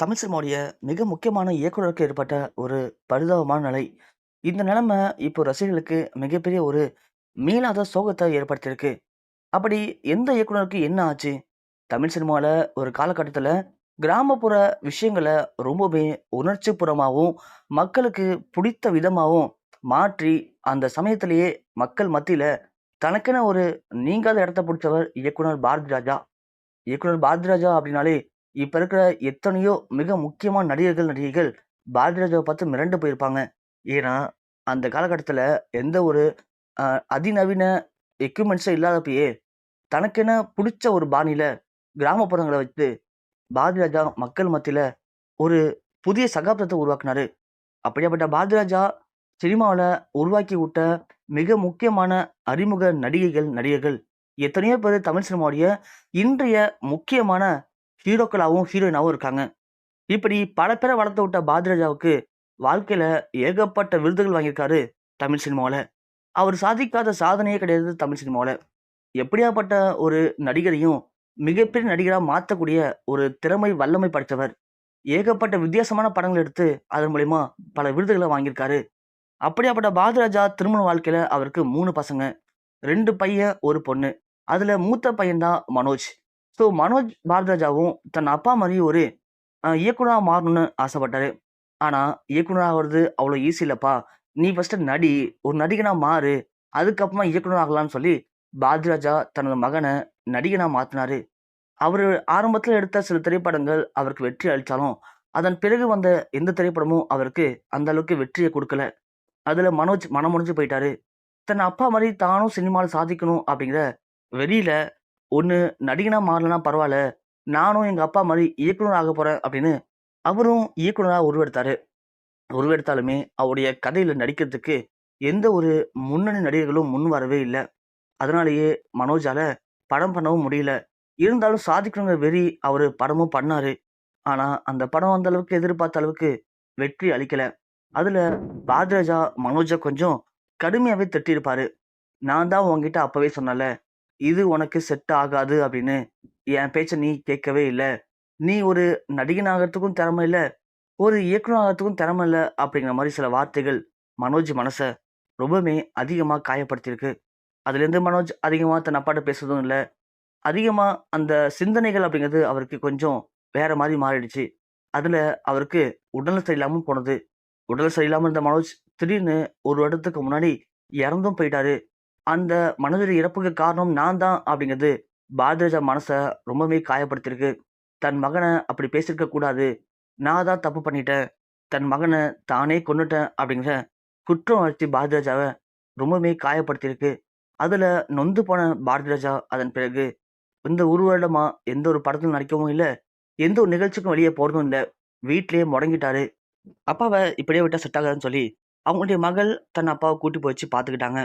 தமிழ் சினிமாவுடைய மிக முக்கியமான இயக்குனருக்கு ஏற்பட்ட ஒரு பரிதாபமான நிலை. இந்த நிலைமை இப்போ ரசிகர்களுக்கு மிகப்பெரிய ஒரு மீளாத சோகத்தை ஏற்படுத்தியிருக்கு. அப்படி எந்த இயக்குனருக்கு என்ன ஆச்சு? தமிழ் சினிமாவில் ஒரு காலகட்டத்தில் கிராமப்புற விஷயங்கள ரொம்பவே உணர்ச்சிபுறமாகவும் மக்களுக்கு பிடித்த விதமாகவும் மாற்றி, அந்த சமயத்திலேயே மக்கள் மத்தியில் தனக்கென ஒரு நீங்காத இடத்த பிடிச்சவர் இயக்குனர் பாரதிராஜா. இயக்குனர் பாரதிராஜா அப்படின்னாலே, இப்போ இருக்கிற எத்தனையோ மிக முக்கியமான நடிகர்கள், நடிகைகள் பாரதிராஜாவை பார்த்து மிரண்டு போயிருப்பாங்க. ஏன்னா, அந்த காலகட்டத்தில் எந்த ஒரு அதிநவீன எக்யூப்மெண்ட்ஸும் இல்லாதப்பயே, தனக்கென பிடிச்ச ஒரு பாணியில் கிராமப்புறங்களை வைத்து பாரதிராஜா மக்கள் மத்தியில் ஒரு புதிய சகாப்தத்தை உருவாக்குனாரு. அப்படியாப்பட்ட பாரதிராஜா சினிமாவில் உருவாக்கி விட்ட மிக முக்கியமான அறிமுக நடிகைகள், நடிகர்கள் எத்தனையோ பேர் தமிழ் சினிமாவுடைய இன்றைய முக்கியமான ஹீரோக்களாகவும் ஹீரோயினாகவும் இருக்காங்க. இப்படி பல பேரை வளர்த்து விட்ட பாதிராஜாவுக்கு வாழ்க்கையில் ஏகப்பட்ட விருதுகள் வாங்கியிருக்காரு தமிழ் சினிமாவில் அவர் சாதிக்காத சாதனையே கிடையாது தமிழ் சினிமாவில் எப்படியாப்பட்ட ஒரு நடிகரையும் மிகப்பெரிய நடிகராக மாற்றக்கூடிய ஒரு திறமை, வல்லமை படைத்தவர். ஏகப்பட்ட வித்தியாசமான படங்கள் எடுத்து அதன் மூலிமா பல விருதுகளை வாங்கியிருக்காரு. அப்படியாப்பட்ட பாதிராஜா திருமண வாழ்க்கையில் அவருக்கு மூணு பசங்க. ரெண்டு பையன், ஒரு பொண்ணு. அதில் மூத்த பையன்தான் மனோஜ். ஸோ மனோஜ் பாரதிராஜாவும் தன் அப்பா மாதிரி ஒரு இயக்குனராக மாறணும்னு ஆசைப்பட்டாரு. ஆனால் இயக்குனராகிறது அவ்வளோ ஈஸி இல்லைப்பா நீ ஃபர்ஸ்ட்டு நடி. ஒரு நடிகனாக மாறு. அதுக்கப்புறமா இயக்குனர் ஆகலாம்னு சொல்லி பாரதிராஜா தனது மகனை நடிகனாக மாத்துனாரு. அவர் ஆரம்பத்தில் எடுத்த சில திரைப்படங்கள் அவருக்கு வெற்றி அளித்தாலும் அதன் பிறகு வந்த எந்த திரைப்படமும் அவருக்கு அந்த அளவுக்கு கொடுக்கல அதில் மனோஜ் மனமுடிஞ்சு போயிட்டாரு. தன் அப்பா மாதிரி தானும் சினிமாவில் சாதிக்கணும் அப்படிங்கிற வெளியில் ஒன்று நடிகனாக மாறலனா பரவாயில்ல நானும் எங்கள் அப்பா மாதிரி இயக்குனர் ஆகப் போகிறேன் அப்படின்னு அவரும் இயக்குனராக உருவெடுத்தாரு. உருவெடுத்தாலுமே அவருடைய கதையில் நடிக்கிறதுக்கு எந்த ஒரு முன்னணி நடிகர்களும் முன் வரவே இல்லை அதனாலேயே மனோஜால படம் பண்ணவும் முடியல. இருந்தாலும் சாதிக்கணுங்கிற வெறி அவர் படமும் பண்ணார் ஆனால் அந்த படம் அந்த அளவுக்கு எதிர்பார்த்த அளவுக்கு வெற்றி அளிக்கலை அதில் பாரதிராஜா மனோஜா கொஞ்சம் கடுமையாகவே திட்டியிருப்பாரு. "நான் தான் உங்ககிட்ட அப்போவே சொன்னல இது உனக்கு செட் ஆகாது அப்படின்னு. என் பேச்சை நீ கேட்கவே இல்லை நீ ஒரு நடிகன் ஆகிறதுக்கும் திறமை இல்லை ஒரு இயக்குனர் ஆகறதுக்கும் திறமை இல்லை அப்படிங்கிற மாதிரி சில வார்த்தைகள் மனோஜ் மனசை ரொம்பவுமே அதிகமாக காயப்படுத்தியிருக்கு. அதுலேருந்து மனோஜ் அதிகமாக தன் அப்பாட்ட பேசுறதும் இல்லை அதிகமாக அந்த சிந்தனைகள் அப்படிங்கிறது அவருக்கு கொஞ்சம் வேற மாதிரி மாறிடுச்சு. அதில் அவருக்கு உடல் சரியில்லாமல் போனது. உடல் சரியில்லாமல் இருந்த மனோஜ் திடீர்னு ஒரு வருடத்துக்கு முன்னாடி இறந்தும் போயிட்டாரு. அந்த மனதில் இறப்புக்கு காரணம் நான் தான் அப்படிங்கிறது பாரதிராஜா மனசை ரொம்பவே காயப்படுத்திருக்கு தன் மகனை அப்படி பேசியிருக்க கூடாது. நான் தான் தப்பு பண்ணிட்டேன். தன் மகனை தானே கொண்டுட்டேன் அப்படிங்கிற குற்ற உணர்ச்சி பாரதிராஜாவை ரொம்பவுமே காயப்படுத்தியிருக்கு. அதில் நொந்து போன பாரதிராஜா அதன் பிறகு இந்த ஒரு வருடமாக எந்த ஒரு படத்திலும் நடிக்கவும் இல்லை எந்த ஒரு நிகழ்ச்சிக்கும் வெளியே போகிறதும் இல்லை வீட்லயே முடங்கிட்டாரு. அப்பாவை இப்படியே விட்டால் செட் ஆகாதுன்னு சொல்லி, அவங்களுடைய மகள் தன் அப்பாவை கூட்டி போய் வச்சு பார்த்துக்கிட்டாங்க.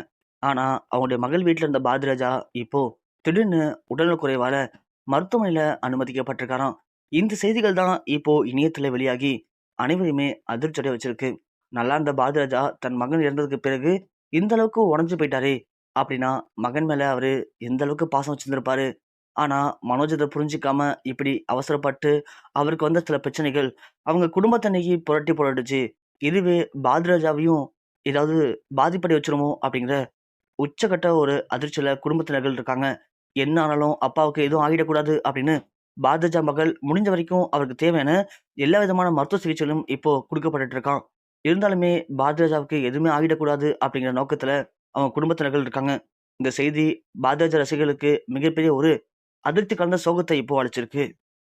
ஆனால் அவங்களுடைய மகள் வீட்டில் இருந்த பாதிராஜா இப்போ திடீர்னு உடல்நலக் குறைவால் மருத்துவமனையில் அனுமதிக்கப்பட்டிருக்காராம். இந்த செய்திகள் தான் இப்போ இணையத்தில் வெளியாகி அனைவரையுமே அதிர்ச்சியடைய வச்சிருக்கு. நல்லா இருந்த பாதிராஜா தன் மகன் இறந்ததுக்கு பிறகு இந்த அளவுக்கு உடஞ்சு போயிட்டாரே! அப்படின்னா மகன் மேலே அவர் எந்த அளவுக்கு பாசம் வச்சிருந்திருப்பாரு. ஆனால் மனோஜ் இதை புரிஞ்சிக்காம இப்படி அவசரப்பட்டு அவருக்கு வந்த சில பிரச்சனைகள் அவங்க குடும்பத்தன்னைக்கு புரட்டி போட்டுடுச்சு. இதுவே பாதிராஜாவையும் ஏதாவது பாதிப்படை வச்சிருமோ அப்படிங்கிற உச்சகட்ட ஒரு அதிர்ச்சியில் குடும்பத்தினர்கள் இருக்காங்க. என்ன ஆனாலும் அப்பாவுக்கு எதுவும் ஆகிடக்கூடாது அப்படின்னு பாரதிராஜா மகள் முடிஞ்ச வரைக்கும் அவருக்கு தேவையான எல்லா விதமான மருத்துவ சிகிச்சைகளும் இப்போ கொடுக்கப்பட்டு இருக்கான் இருந்தாலுமே பாரதிராஜாவுக்கு எதுவுமே ஆகிடக்கூடாது அப்படிங்கிற நோக்கத்தில் அவங்க குடும்பத்தினர்கள் இருக்காங்க. இந்த செய்தி பாரதிராஜா ரசிகர்களுக்கு மிகப்பெரிய ஒரு அதிருப்தி கலந்த சோகத்தை இப்போ அழைச்சிருக்கு